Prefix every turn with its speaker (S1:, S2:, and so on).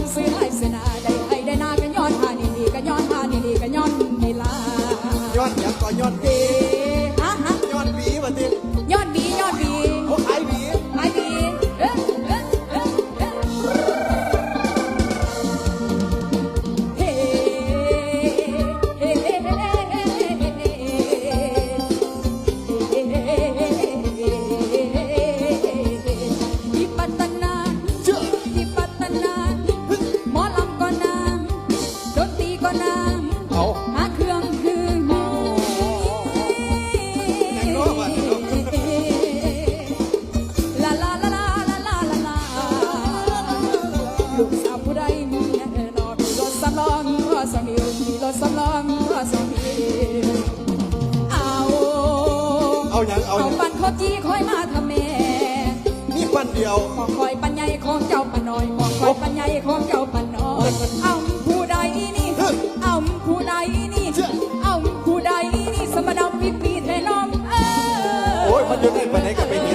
S1: ำเสียได้เสนา
S2: ได้ให้ได้
S1: นากันย้
S2: อนหานี่ดีกันย้อนหานี่ดีกัน
S1: ย้อ
S2: นนี่ลาย้อนอย่างก็ย้อนเก็นาง
S1: เอา
S2: มาเครื่องคือ
S1: นี้
S2: ลาลาลาลาลาลาลาลาลูกสาวผู้ใดมีแน่นอนมีรถสำรองมีรถสำรอมีรถสำรองมีรถสำรอเอา
S1: เอาอยังเอาห
S2: เอา
S1: ยัง
S2: ปันข้อจี้คอยมาทำแม่
S1: นี่ปันเดียว
S2: ของคอยปัหญ่ของเจ้าปันน้อยของคอยปัหญ่ของเจ้า
S1: yo do it